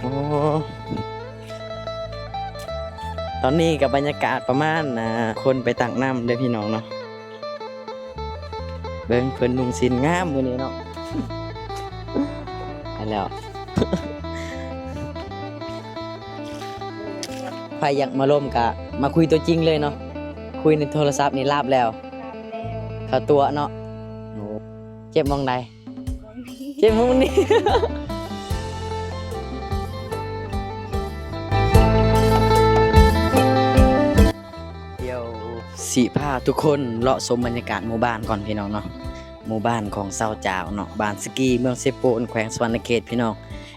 โอ้ตอนนี้กับบรรยากาศประมาณนะคนไปตักน้ำเด้อพี่น้องเนาะเบิ่งเพิ่นนุ่งสินงามมื้อนี้เนาะไปแล้วใครอยากมาร่วมกะ มาคุยตัวจริงเลยเนาะคุยในโทรศัพท์นี่ลาบแล้วเข้าตัวเนาะโอ้เจ็บมองใดเจ็บมองนี้ สีผ้าทุกคนเลาะชมบรรยากาศหมู่บ้านก่อนพี่น้องเนาะหมู่บ้านของเซาจาวเนาะบ้านสกีเมืองเซโปนแขวงสวรรณเขตพี่น้อง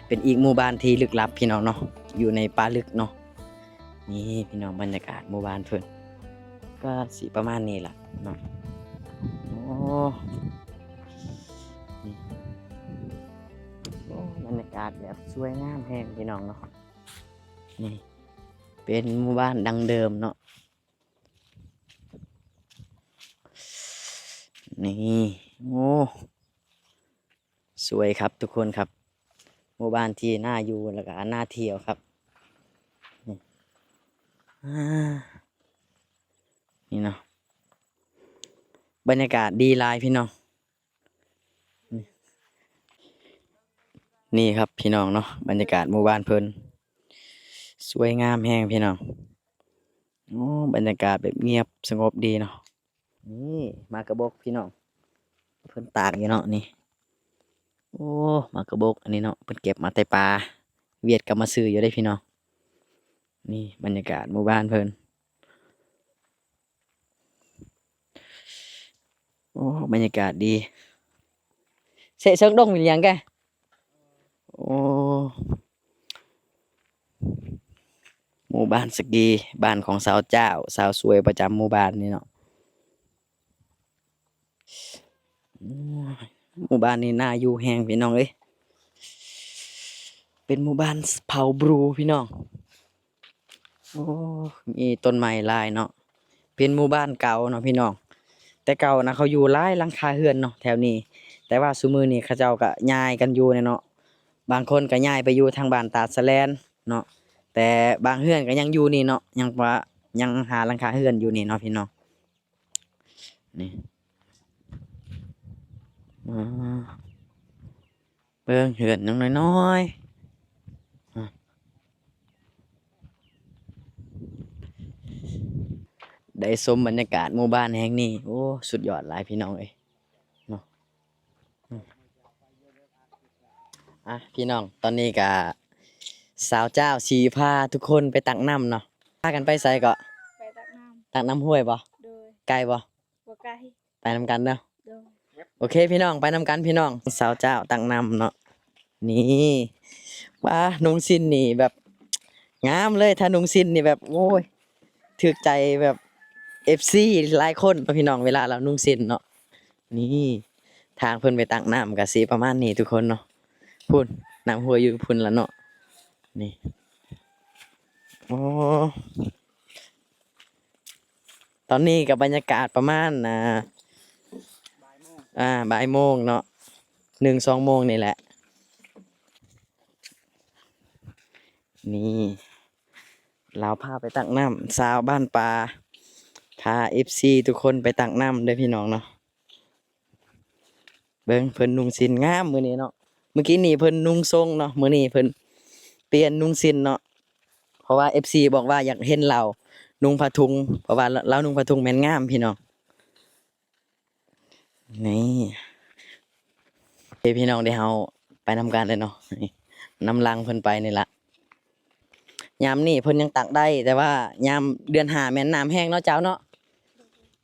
เป็นอีกหมู่บ้านที่ลึกลับพี่น้องเนาะอยู่ในป่าลึกเนาะนี่พี่น้องบรรยากาศหมู่บ้านเพิ่นก็สีประมาณนี้แหละเนาะโอ้โอ้บรรยากาศแบบสวยงามแฮงพี่น้องเนาะนี่เป็นหมู่บ้านดังเดิมเนาะ นี่โอ้สวยครับทุกคนครับหมู่บ้านที่น่าอยู่แล้วก็น่าเที่ยวครับนี่เนาะบรรยากาศดีลายพี่น้อง นี่ครับพี่น้องเนาะบรรยากาศหมู่บ้านเพลินสวยงามแห้งพี่น้องโอ้บรรยากาศแบบเงียบสงบดีเนาะ นี่มากระบอกพี่น้องเพิ่นตากอยู่เนาะนี่ โอ้มากระบอกอันนี้เนาะเพิ่นเก็บมาแต่ปลาเวียดกับมาซื้ออยู่ได้พี่น้องนี่บรรยากาศหมู่บ้านเพิ่นโอ้บรรยากาศดีเสะเซิงดงเป็นยังแกโอ้หมู่บ้านสกีบ้านของสาวเจ้า สาวสวยประจำหมู่บ้านนี่เนาะอืม หมู่บ้านนี้น่าอยู่แฮงพี่น้องเอ้ยเป็นหมู่บ้านเผาบรูพี่น้องโอ้มีต้นไม้ลายเนาะเป็นหมู่บ้านเก่าเนาะพี่น้อง แต่เก่านะเขาอยู่หลายหลังคาเฮือนเนาะแถวนี้ แต่ว่าซุมือนี้เขาเจ้าก็ย้ายกันอยู่เนี่ยเนาะบางคนก็ย้ายไปอยู่ทางบ้านตาสแลนเนาะแต่บางเฮือนก็ยังอยู่นี่เนาะยังว่ายังหาหลังคาเฮือนอยู่นี่เนาะพี่น้องนี่ อ่าเบิ่งเฮือนยังน้อยๆอะได้ชมบรรยากาศหมู่บ้านแห่งนี้ โอ้ สุดยอดหลายพี่น้องเอ้ยเนาะอืมอะพี่น้องตอนนี้ก็สาวเจ้าสีพาทุกคนไปตักน้ำเนาะพากันไปใส่ก็ไปตักน้ตักน้ำห้วยบ่ำโดยไกลบ่บัวไก่ไปนำกันเนาะ โอเคพี่น้องไปนำกันพี่น้องสาวเจ้าตักน้ำเนาะนี่ว่านุงสินนี่แบบงามเลยถ้านุงสินนี่แบบโอ้ยถึกใจแบบเอฟซีหลายคนพี่น้องเวลาเรานุ่งสินเนาะนี่ทางเพิ่นไปตักน้ำกับสีประมาณนี้ทุกคนเนาะพุ่นน้ำหัวยอยู่พุ่นละเนาะนี่โอ้ตอนนี้กับบรรยากาศประมาณนะ อ่าบ่ายโมงเนาะหนึ่งสองโมงนี่แหละ นี่ เราพาไปตักน้ำสาวบ้านปลาพาเอฟซีทุกคนไปตักน้ำด้วยพี่น้องเนาะเบิ้งเพิ่นนุ่งสินงามมือนี้เนาะเมื่อกี้นี่เพิ่นนุ่งทรงเนาะมือนี้เพิ่นเปลี่ยนนุ่งสินเนาะเพราะว่าเอฟซีบอกว่าอยากเห็นเรานุ่งผ้าถุงเพราะว่าเรานุ่งผ้าถุงแม่นงามพี่น้อง นี่โอเคพี่น้องเดี๋ยวเราไปนำกันเลยเนาะนี่นำลังเพิ่นไปนี่ละยามนี่เพิ่นยังตักได้ แต่ว่ายามเดือนห้าแม่นน้ำแห้งเนาะเจ้าเนาะ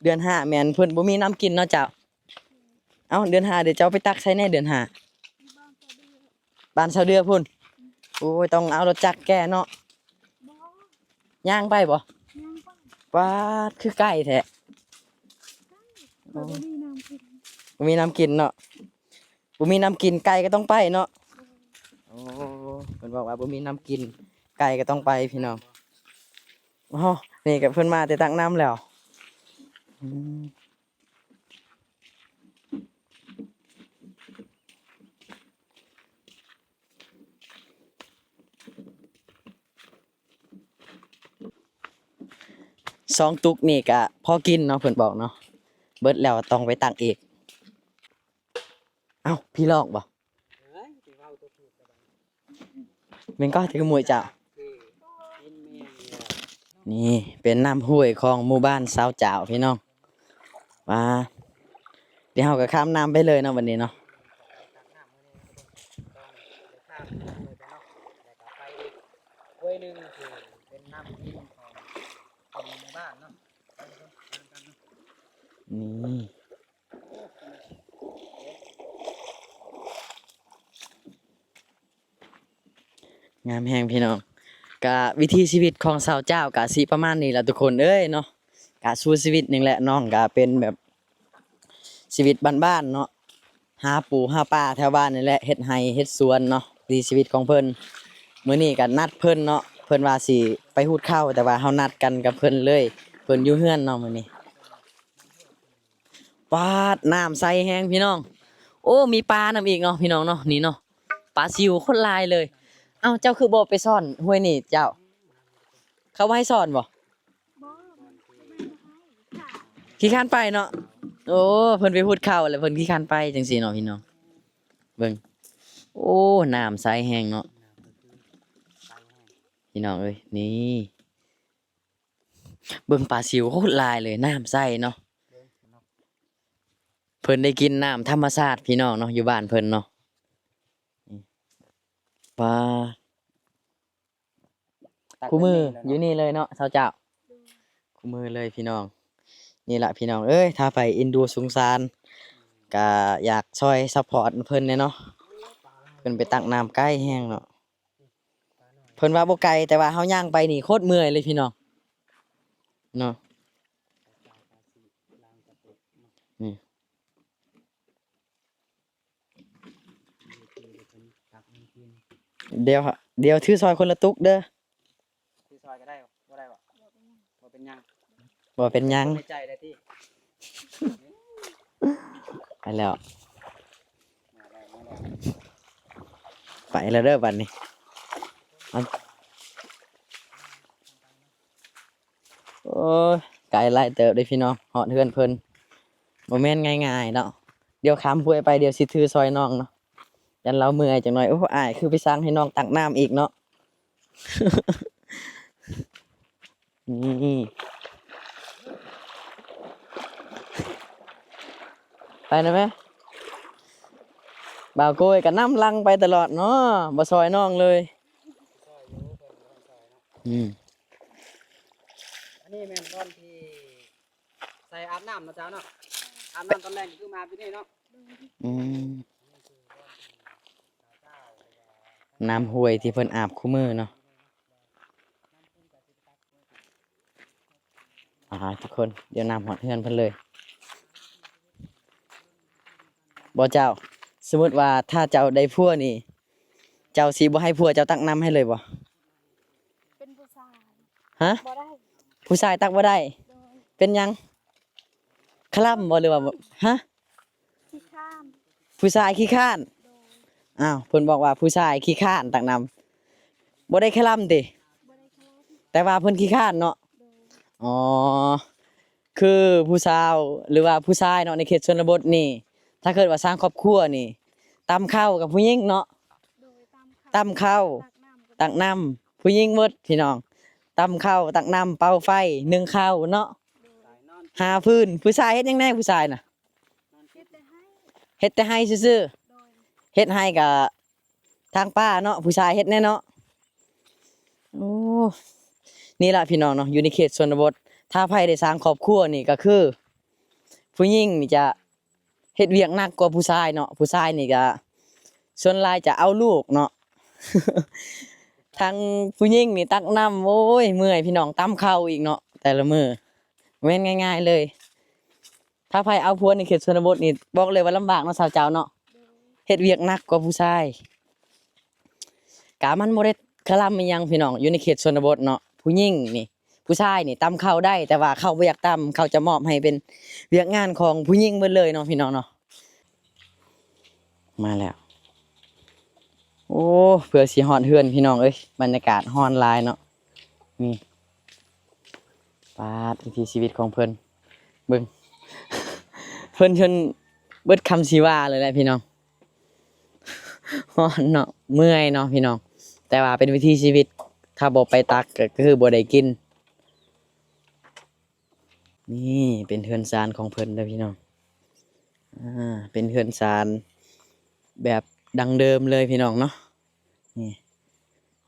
เดือนห้าแม่นเพิ่นบ่มีน้ำกินเนาะเจ้าเอ้าเดือนห้าเดี๋ยวเจ้าไปตักใช้แน่เดือนห้าบ้านชาวเดือพุ่นโอ้ยต้องเอารถจักรแก่เนาะบ่ย่างไปบ่ยังป้าปาดคือใกล้แท้บ่ได้น้ำกิน บ่มีน้ำกินเนาะบ่มีน้ำกินไก่ก็ต้องไปเนาะโอ้เพื่นบอกว่าบ่มีน้ำกินไก่ก็ต้องไปพี่น้องอ๋อนี่กับเพื่อนมาแต่ตั้งน้ำแล้วสองตุกนี่กะพอกินเนาะเพื่อนบอกเนาะเบิดแล้วต้องไปตั้งอีก เอ้าพี่ลอกบ่เฮ้ยสิเว้าตัวถูกสบายแม่นก็ถือมวยเจ้าคือกินเมียงเนี่ยนี่เป็นน้ำห้วยของหมู่บ้านสาวเจ้าพี่น้องมาเดี๋ยวเราก็ข้ามน้ำไปเลยเนาะวันนี้เนาะ ตักน้ำมื้อนี้ก็ต้องไปข้ามเลยไปเนาะแล้วก็ไปอีกห้วยหนึงคือเป็นน้ำกินของของหมู่บ้านเนาะไปเนาะไปกันเนาะ นี่ งามแห้งพี่น้องกะวิธีชีวิตของสาวเจ้ากะสิประมาณนี้แหละทุกคนเอ้ยเนาะกะสู้ชีวิตหนึ่งแหละน้องกะเป็นแบบชีวิตบ้านๆเนาะหาปูหาปลาแถวบ้านนี่แหละเฮ็ดไร่เฮ็ดสวนเนาะวิถีชีวิตของเพิ่นมื้อนี้ก็นัดเพิ่นเนาะเพิ่นว่าสิไปฮูดข้าวแต่ว่าเฮานัดกันกับเพิ่นเลย เพิ่นอยู่เฮือนเนาะมื้อนี้ปาดน้ำใสแห้งพี่น้อง โอ้มีปลานํอีกเนาะพี่น้องเนาะนี่เนาะปลาซิวคนลายเลย เอ้าเจ้าคือบ่ไปซ่อนห้วยนี่เจ้า เขาบ่ให้ซ่อนบ่ขี้คร้านไปเนาะโอ้เพิ่นไปพูดเข้าแล้วเพิ่นขี้คร้านไปจังซี่เนาะพี่น้องเบิ่งโอ้น้ำใสแห้งเนาะพี่น้องเอ้ยนี่เบิ่งปลาซิวโคตรลายเลยน้ำใสเนาะเพิ่นได้กินน้ำธรรมชาติพี่น้องเนาะอยู่บ้านเพิ่นเนาะ ปลาตักคู่มือไว้อยู่นี่นี่เลยเนาะเท่าเจ้าคู่มือเลยพี่น้อง นี่แหละพี่น้องเอ้ยถ้าไปอินดูสงสารก็อยากช่วยซัพพอร์ตเพิ่นเนี่ยเนาะเพิ่นไปตักน้ำใกล้แห้งเนาะเพิ่นว่าบ่ไกลแต่ว่าเฮาย่างไปนี่โคตรเมื่อยเลยพี่น้องเนาะนี่ตักมันกิน เดี๋ยวเดี๋ยวถือซอยคนละตุกเด้อคือซอยก็ได้บ่บ่ได้บ่บ่เป็นหยังบ่เป็นหยังในใจได้ที่ไปแล้ว มาได้มาได้ไปแล้วเด้อบัดนี้มันโอ้ยไกลไล่เติบได้พี่น้องเหาะเทือนเพิ่นบ่แม่นง่ายๆเนาะเดี๋ยวข้ามห้วยไปเดี๋ยวสิถือซอยน้องเนาะ ยันเราเมื่อยจังหน่อยโอ้อายคือไปสร้างให้น้องตักน้ำอีกเนาะนี่ไปนะแม่บ่าวโกยกับน้ำลังไปตลอดเนาะบ่ซอยน้องเลยซอยอยู่เพิ่นบ่ให้ซอยเนาะอืมอันนี้แม่นตอนที่ใส่อาบน้ำนะจ๊ะเนาะอาบน้ำตอนแรกนี่คือมาอาบที่นี่เนาะอืม น้ำห้วยที่เพิ่นอาบคู่มือเนาะอ่าทุกคนเดี๋ยวน้ำหอดเฮือนเพิ่นเลยบ่เจ้า สมมติว่าถ้าเจ้าได้พัวนี่ เจ้าสิบ่ให้พัวเจ้าตักน้ำให้เลยบ่เป็นผู้ชายฮะบ่ได้ผู้ชายตักบ่ได้โดยเป็นหยังคล่ำบ่หรือว่าบ่ฮะที่ข้ามผู้ชายขี้ข้านโดย อ้าวเพิ่นบอกว่าผู้ชายขี้ข้านตักน้ำบ่ได้คล่ำติบ่ได้ครับแต่ว่าเพิ่นขี้ข้านเนาะโดยอ๋อคือผู้สาวหรือว่าผู้ชายเนาะในเขตชนบทนี่ ถ้าเกิดว่าสร้างครอบครัวนี่ตำข้าวกับผู้หญิงเนาะโดยตามตำข้าวตักน้ำก็ตักน้ำผู้หญิงหมดพี่น้องตำข้าวตักน้ำเป่าไฟนึ่งข้าวเนาะโดยสายนอนหาพื้นผู้ชายเฮ็ดหยังไงผู้ชายน่ะนอนเฮ็ดได้ให้เฮ็ดแต่ให้ซื่อโดยๆ เฮ็ดให้กับทางป้าเนาะผู้ชายเฮ็ดแน่เนาะโอ้นี่ล่ะพี่น้องเนาะอยู่ในเขตชนบท ถ้าไผได้สร้างครอบครัวนี่ก็คือ ผู้หญิงนี่จะเฮ็ดเวียกหนักกว่าผู้ชายเนาะผู้ชายนี่ก็ส่วนหลายจะเอาลูกเนาะทางผู้หญิงนี่ตักน้ำโอ้ยเมื่อยพี่น้องตำข้าอีกเนาะแต่ละมือแม่นง่าย ๆ เลย ถ้าไผเอาผัวในเขตชนบทนี่บอกเลยว่าลำบากเนาะสาวเจ้าเนาะ ฮ็ดเวียกหนักกว่าผู้ชายกะมันบ่ได้คลำอิหยังพี่น้องอยู่ในเขตชนบทเนาะผู้หญิงนี่ ผู้ชายนี่ตำข้าได้ แต่ว่าเขาบ่อยากตำเขาจะมอบให้เป็นเวียกงานของผู้หญิงเบิดเลยเนาะพี่น้องเนาะมาแล้ว โอ้เพื่อสิฮอดเฮือนพี่น้องเอ้ยบรรยากาศฮอนลายเนาะนี่ปาดวิถีชีวิตของเพิ่นเบิ่งเพิ่นจนเบิดคำสิว่าเลยแหละพี่น้อง ฮ้อนเนาะเมื่อยเนาะพี่น้อง แต่ว่าเป็นวิถีชีวิต ถ้าบ่ไปตักก็คือบ่ได้กิน นี่เป็นเทือนซานของเพิ่นเด้อพี่น้อง อ่า เป็นเทือนซานแบบดังเดิมเลยพี่น้องเนาะ นี่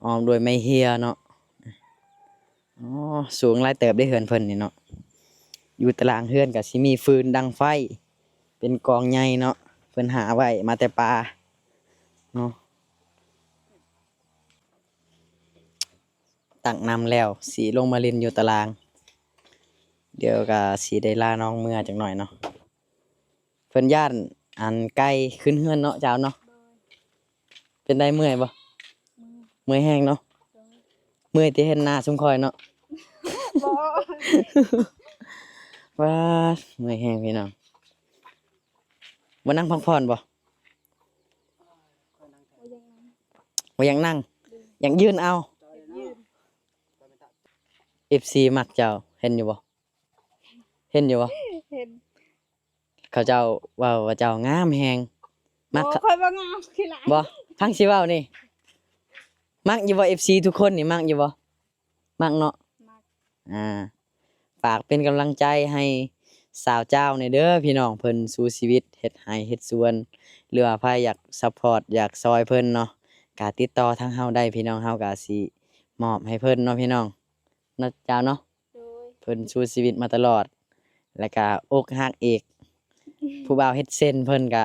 ออมโดยไม้เฮียเนาะ อ๋อ สูงหลายเติบได้เฮือนเพิ่นนี่เนาะ อยู่ตารางเฮือนก็สิมีฟืนดังไฟ เป็นกองใหญ่เนาะ เพิ่นหาไว้มาแต่ป่า เนาะตักน้ำแล้ว สีลงมาเล่นอยู่ตาราง เดี๋ยวก็สีได้ลาน้องเมื่อจักหน่อยเนาะเพิ่นย่านอันใกล้ขึ้นเฮือนเนาะเจ้าเนาะโดยเป็นได้เมื่อยบ่มือเมื่อยแห้งเนาะโดยเมื่อยที่เห็นหน้าซุมคอยเนาะบ่ว้าเมื่อยแห้งพี่น้องบ่นั่งพักผ่อนบ่ ค่อยนั่งแถ วบ่ยังนั้นบ่อยังนั่งอยังยืนเอาจอยเนาะจอยไปตัก FC มักเจ้าเห็นอยู่บ่เห็นอยู่บ่เห็นเขาเจ้าเว่าว่าเจ้างามแฮงมักโอ้ค่อยบ่งามขี้หลายบ่พังสิเว้านี่ มักอยู่บ่ FC ทุกคนนี่มักอยู่บ่มักเนาะมักอ่าฝากเป็นกำลังใจให้สาวเจ้าในเด้อพี่น้องเพิ่นสู้ชีวิตเฮ็ดให้เฮ็ดสวนหรือว่าใครอยากซัพพอร์ตอยากซอยเพิ่นเนาะ ก็ติดต่อทางเฮาได้พี่น้องเฮาก็สิมอบให้เพิ่นเนาะพี่น้องเนาะเจ้าเนาะโดยเพิ่นสู้ชีวิตมาตลอด แล้วก็อกหักอีกผู้บ่าวเฮ็ดเส้นเพิ่นก็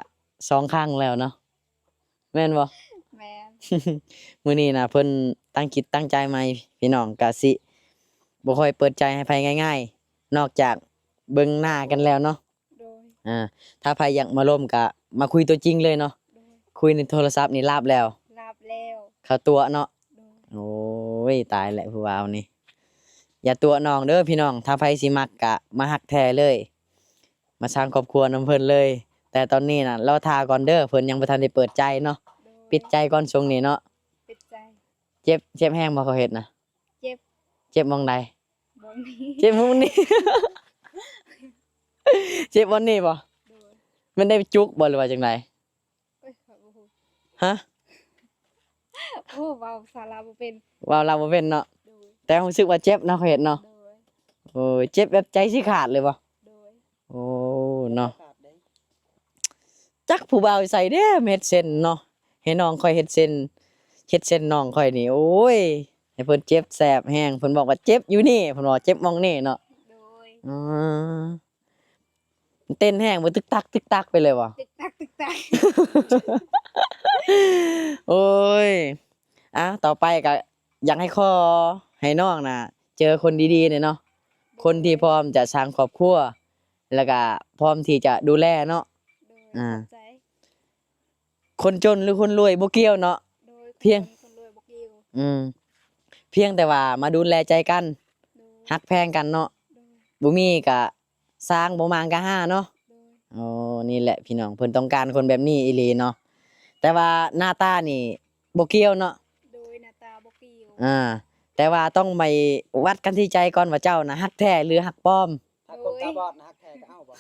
สองครั้งแล้วเนาะแม่นบ่ แม่นมื้อนี้นะเพิ่นตั้งจิตตั้งใจใหม่พี่น้องก็สิบ่ค่อยเปิดใจให้ไผง่าย ๆ นอกจากเบิ่งหน้ากันแล้วเนาะโดยอ่าถ้าไผอยากมาร่วมก็มาคุยตัวจริงเลยเนาะโดยคุยในโทรศัพท์นี่ลาบแล้วรับ แล้วเข้าตัวเนาะโดยโอ้ยตายแล้วผู้บ่าวนี่ อย่าตัวน้องเด้อพี่น้องถ้าไผสิมักกะมาฮักแท้เลย มาสร้างครอบครัวนำเพิ่นเลย แต่ตอนนี้น่ะรอทาก่อนเด้อเพิ่นยังบ่ทันได้เปิดใจเนาะโดยปิดใจก่อนช่วงนี้เนาะปิดใจ เจ็บเจ็บแห้งบ่เขาเฮ็ดน่ะเจ็บ เจ็บหมองใด บ่มีเจ็บหมองนี้ เจ็บวันนี้บ่โดยมันได้จุกบ่หรือว่าจังไดเอ้ยขอบ่ฮู้ฮะ โอ้เว้าสาระบ่เป็นว่าเราบ่เป็นเนาะโดยแต่รู้สึกว่าเจ็บเนาะเขาเฮ็ดเนาะโดยโอ้ยเจ็บแบบใจสิขาดเลยบ่โดยโอ้เนาะขาดได้จักผู้บ่าวใส่เด้เม็ดเส้นเนาะให้น้องค่อยเฮ็ดเส้นเฮ็ดเส้นน้องค่อยนี่โอ้ยให้เพิ่นเจ็บแสบแฮงเพิ่นบอกว่าเจ็บอยู่นี่เพิ่นบอกเจ็บหมองนี่เนาะโดยอ๋อมันเต้นแห้งบ่ตึกตักตึกตักไปเลยว่ะตึกตักตึกตัก โอ้ย อะต่อไปก็อยากให้ข้อให้น้องน่ะเจอคนดีๆเนี่ยเนาะคนที่พร้อมจะสร้างครอบครัวแล้วก็พร้อมที่จะดูแลเนาะ โดยอ่า ขอบใจ คนจนหรือคนรวยบ่เกี่ยวเนาะ โดยเพียง คนรวยบ่เกี่ยวอืม เพียงแต่ว่ามาดูแลใจกันโดยฮักแพงกันเนาะโดยบ่มีก็สร้างบ่มางก็ห้าเนาะ โดยอ๋อนี่แหละพี่น้องเพิ่นต้องการคนแบบนี้อีหลีเนาะแต่ว่าหน้าตานี่บ่เกี่ยวเนาะ อ่า แต่ว่าต้องไปวัดกันที่ใจก่อนว่าเจ้านะฮักแท้หรือฮักปลอม ถ้าคนตาบอดนะฮักแท้ก็เอาบ่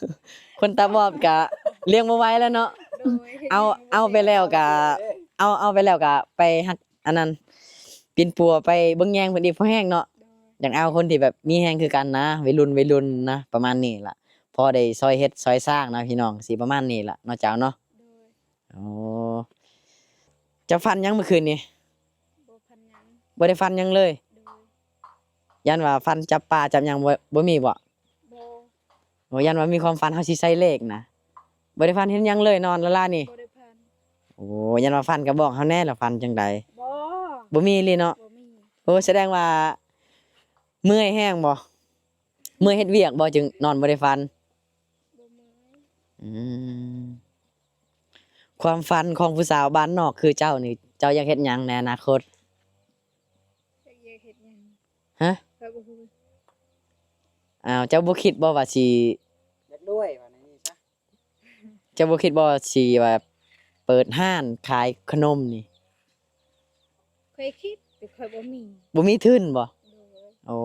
คนตาบอดก็เลี้ยงบ่ไหว้แล้วเนาะ โดยฮ็ดเอาหยังบ่เอาไปป็นแล้วก็เอ้ยเอาเอาไปแล้วก็ไปฮักอันนั้นปินปัวไปเบิ่งแยงเพิ่นอีกพอแห้งเนาะโดยอยากเอาคนที่แบบมีแฮงคือกันนะวัยรุ่นวัยรุ่นนะ ประมาณนี้ล่ะ พอได้ซอยเฮ็ดซอยสร้างนะพี่น้องสิประมาณนี้ล่ะเนาะเจ้าเนาะโดยโอ้จะฟันยังเมื่อคืนนี่บ่พันหยัง บ่ได้ฟันยังเลย โดยยันว่าฟันจับปลาจับหยังบ่บ่มีบ่บ่โอ้ยันว่ามีความฝันเฮาสิใส่เลขนะบ่ได้ฟันเห็นหยังเลยนอนละล่านี่บ่ได้พันโอ้ยันว่าฟันก็บอกเฮาแน่ละฟันจังใดบ่บ่มีเลยเนาะบ่มีโอ้แสดงว่า เมื่อยแห้งบ่เมื่อยเฮ็ดเวียกบ่จึงนอนบ่ได้ฟันบ่เมื่อยอืมความฝันของผู้สาวบ้านนอกคือเจ้านี่ เจ้าอยากเฮ็ดหยังในอนาคต จักอยากเฮ็ดหยัง ฮะ ข้อยบ่ฮู้ อ้าวเจ้าบ่คิดบ่ว่าสิอยากด้วยว่าในนี้ซะเจ้าบ่คิดบ่ว่าสิว่าเปิดห้านขายขนมนี่เคยคิดแต่ข้อยบ่มีบ่มีทุนบ่โดยโอ้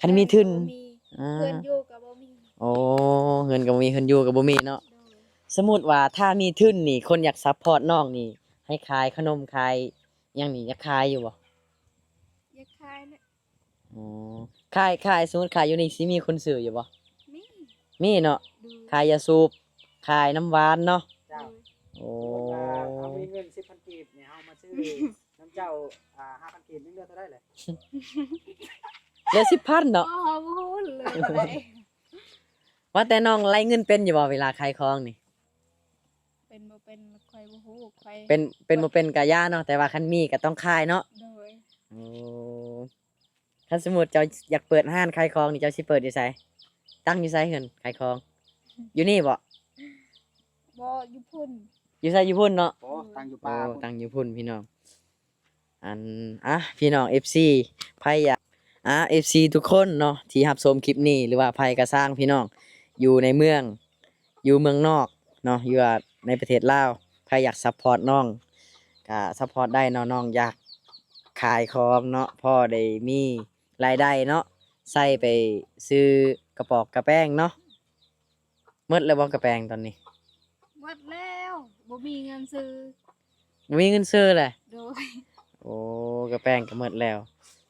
คันมีทุนบ่มีอ่าเพื่อนอยู่ก็บ่มีโอ้เงินก็บ่มีเงินอยู่ก็บ่มีเนาะ โดยสมมุติว่าถ้ามีทุนนี่คนอยากซัพพอร์ตน้องนี่ ให้ขายขนมขายหยังนี่อยากขายอยู่บ่อยากขายนะอ๋อ ขายขายสมมุติขายอยู่นี่สิมีคนซื้ออยู่บ่มีมีเนาะดูขายยาสูบขายน้ำหวานเนาะเจ้าโอ้ว่าเอามีเงินสิบพันกีบเนี่ยเอามาซื้อ น้ำเจ้าอ่าห้าพันกีบนี่เลือกเท่าได้เลยเหลือ10,000เนาะอ๋อบ่ฮู้เลยบ่ได้ว่าแต่น้องไล่เงินเป็นอยู่บ่เวลาขายของนี่ เป็นบ่เป็นค่อยบ่ฮู้ค่อยเป็นเป็นบ่เป็นกะย่าเนาะแต่ว่าคันมีก็ต้องขายเนาะโดยโอ้ ถ้าสมมุติเจ้าอยากเปิดห้านขายของนี่เจ้าสิเปิดอยู่ไสตั้งอยู่ไสเหินขายของ อยู่นี่บ่บ่อยู่พุ่นอยู่ไสอยู่พุ่นเนาะโอ้ตังอยู่โอ้ป่าตั้งอยู่พุ่นพี่น้อง อันอะพี่น้อง FC ไผอยากอะ FC ทุกคนเนาะที่รับชมคลิปนี้หรือว่าไผก็สร้างพี่น้อง อยู่ในเมือง อยู่เมืองนอกเนาะอยู่ในประเทศลาวไผอยากซัพพอร์ตน้องก็ซัพพอร์ตได้เนาะน้องอยากขายของเนาะพ่อได้มี รายได้เนาะใส่ไปซื้อกระปอกกระแป้งเนาะหมดแล้วบ่กระแป้งตอนนี้หมดแล้วบ่มีเงินซื้อบ่มีเงินซื้อเลยโดยโอ้กระแป้งก็หมดแล้ว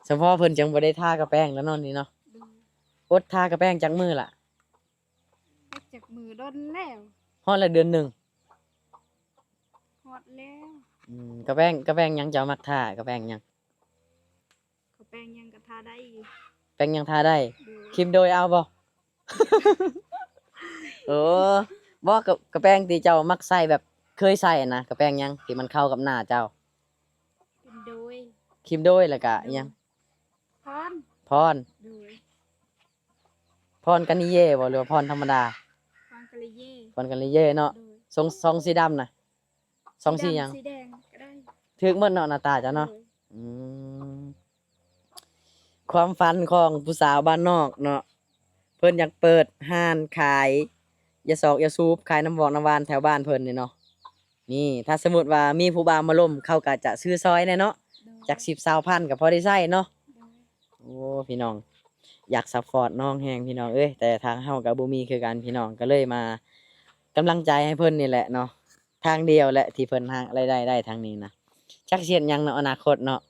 เฉพาะเพิ่นจังบ่ได้ทากระแป้งแล้วเนอนนี่เนาะดูอดทากระแป้งจักมือล่ะออกจากมือดนแล้วฮอดละเดือนหนึงหมดแล้วอืมกระแป้งกระแป้งหยังเจ้ามักทากระแป้งหยังก็แปลงยังกระทา ได้อยู่แป้งหยังทาได้ดูครีมโดยเอาบ่โอ้บ่กระกระแป้งที่เจ้ามักใส่แบบเคยใส่นะกระแป้งหยังที่มันเข้ากับหน้าเจ้าเป็นโดยครีมโดยแล้วก็อิหยังพอนพรโดยพรกันนิเย่บ่หรือว่าพรธรรมดาฟางกะลิเย่พรกันนิเย่เนาะโดยทรงทรงสีดำน่ะทรงสีหยังดำสีแดงก็ได้ถึกหมดเนาะหน้าตาเจ้าเนาะโดยอืม ความฝันของผู้สาวบ้านนอกเนาะเพิ่นอยากเปิดห้านขายยาสอกยาสูบขายน้ำหวอกน้ำหวานแถวบ้านเพิ่นนี่เนาะนี่ ถ้าสมมติว่ามีผู้บ่าวมาล่มเขาก็จะซื้อซอยแน่เนาะจาก10 20พันก็พอได้ใช้เนาะโอ้พี่น้อง อยากซัพพอร์ตน้องแฮงพี่น้องเอ้ยแต่ทางเฮาก็บ่มีคือกันพี่น้องก็เลยมากำลังใจให้เพิ่นนี่แหละเนาะทางเดียวแหละที่เพิ่นหารายได้ได้ทางนี้นะจักเสียนยังเนาะอนาคตเนาะ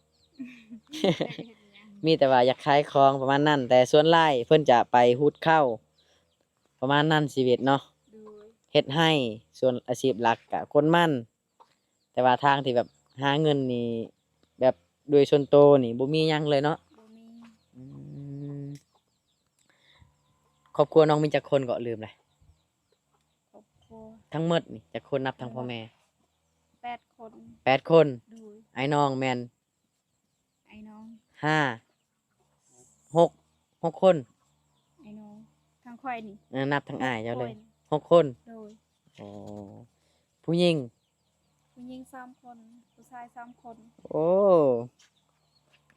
มีแต่ว่าอยากขายของประมาณนั้นแต่ส่วนหลายเพิ่นจะไปฮูดเข้า ประมาณนั้นชีวิตเนาะโดยเฮ็ดให้ส่วนอาชีพหลักกะคนมั่น แต่ว่าทางที่แบบหาเงินนี่แบบโดยส่วนโตวนี่บ่มีหยังเลยเนาะบ่มีอืมครอบครัวน้องมีจักคนก็ลืมเลยครอบครัวทั้งหมดนี่จักคนนับทั้งพ่อแม่แปดคนแปดคนโดยไอ้น้องแม่นไอ้น้องห้า หกหกคนไอ้น้องทางควายนี่เออนับทั้งอ้ายเจ้าเลยคนหกคนโดยอ๋อผู้หญิงผู้หญิงสามคนผู้ชายสามคนโอ้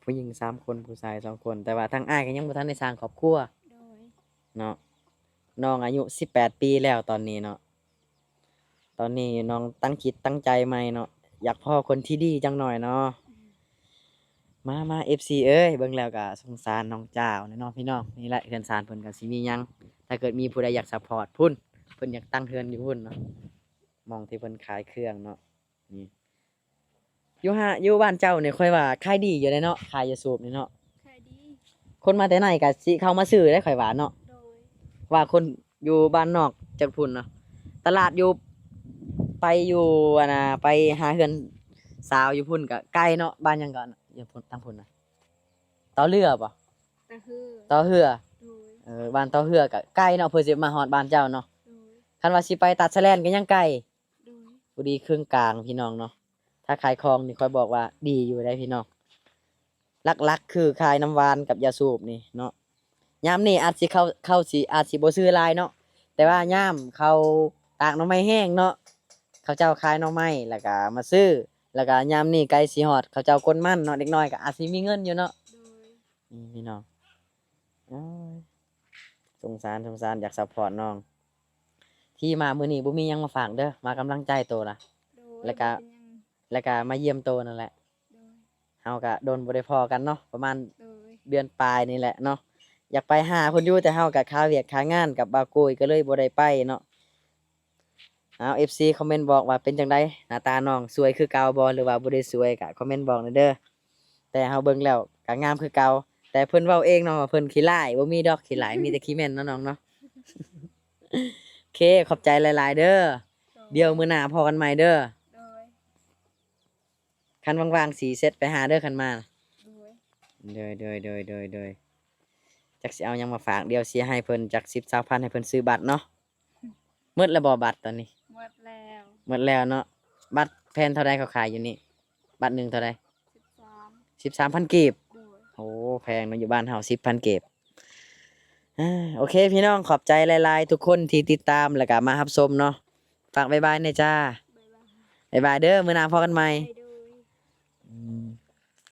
ผู้หญิงสามคนผู้ชายสองคน แต่ว่าทางอ้ายก็ยังบ่ทันได้สร้างครอบครัวโดยเนาะน้องอายุสิบแปดปีแล้วตอนนี้เนาะตอนนี้น้องตั้งคิดตั้งใจใหม่เนาะอยากพ่อคนที่ดีจังหน่อยเนาะ มามาเอฟซีเอ้ยเบิ่งแล้วก็สงสารน้องเจ้าแน่เนาะพี่น้องนี่แหละเฮือนซานเพิ่นก็สิมีหยังถ้าเกิดมีผู้ใดอยากซัพพอร์ตพุ่นเพิ่นอยากตั้งเฮือนอยู่พุ่นเนาะมองที่เพิ่นขายเครื่องเนาะนี่อยู่ฮะอยู่บ้านเจ้าเนี่ยค่อยว่าขายดีอยู่เลยเนาะขายยาสูบนี่เนาะขายดีคนมาแต่ไหนก็สิเข้ามาซื้อได้ข่อยว่าเนาะโดยว่าคนอยู่บ้านนอกจังพุ่นเนาะตลาดอยู่ไปอยู่อะนะไปหาเฮือนสาวอยู่พุ่นก็ไกลเนาะบ้านหยังก่อน อยู่พุ่นทางพุ่นนะต่อเรือป่ะแต่คือต่อเรือโดยเออบ้านต่อเรือก็ไกลเนาะเพื่อสิมาฮอดบ้านเจ้าเนาะโดยคันว่าสิไปตัดแสแลนก็ยังไกลโดยบ่ดีครึ่งกลางพี่น้องเนาะถ้าขายของนี่ค่อยบอกว่าดีอยู่ได้พี่น้องหลักๆ คือขายน้ำหวานกับยาสูบนี่เนาะยามนี่อาจสิเข้าเข้าสิอาจสิบ่ซื้อหลายเนาะแต่ว่ายามเขาตากหน่อไม้แห้งเนาะเขาเจ้าขายหน่อไม้แล้วก็มาซื้อ แล้วก็ยามนี่ไกลสิฮอดเขาเจ้าคนมั่นเนาะเด็กน้อยก็อาจสิมีเงินอยู่เนาะโดยนี่พี่น้องอ้ายสงสารสงสารอยากซัพพอร์ตน้อง ที่มามื้อนี้บ่มีหยังมาฝากเด้อมากำลังใจโตล่ะโดยแล้วก็เป็นหยังแล้วก็มาเยี่ยมโตนั่นแหละโดยเฮาก็โดนบ่ได้พอกันเนาะประมาณโดยเดือนปลายนี่แหละเนาะอยากไปหาเพิ่นอยู่แต่เฮากับค่าเวียกค่างานกับบาวโกยก็เลยบ่ได้ไปเนาะ เอา FC คอมเมนต์บอกว่าเป็นจังไดหน้าตาน้องสวยคือเก่าบ่หรือว่าบ่ได้สวยก็คอมเมนต์บอกหน่อยเด้อแต่เฮาเบิ่งแล้วก็งามคือเก่าแต่เพิ่นเว้าเองเนาะว่าเพิ่นขี้ร้ายบ่มีดอกขี้ร้ายมีแต่ขี้แม่นเนาะน้องเนาะโอเคขอบใจหลาย ๆ เด้อเดี๋ยวมื้อหน้าพอกันใหม่เด้อโดยคันว่างๆสีเซ็ตไปหาเด้อคันมาโดยโดยโดยโดยโดยโดยจักสิเอาหยังมาฝากเดี๋ยวสิให้เพิ่นจัก10 20,000ให้เพิ่นซื้อบัตรเนาะหมดแล้วบ่บัตรตอนนี้ห มดแล้วหมดแล้วเนาะบัตรแพนเท่าใดเขาขายอยู่นี่บัตรหนึ่งเท่าใดสิบสาม13,000กีบโดยโอ้แพงเนาะอยู่บ้านเฮา10,000กีบอ่าโอเค พี่น้องขอบใจหลายๆ ทุกคนที่ติดตามแล้วก็มารับชมเนาะฝากบ๊ายบายหน่อยจ้าบ๊ายบายบ๊ายบายเด้อมื้อหน้าพอกันใหม่ ไปโดยอืม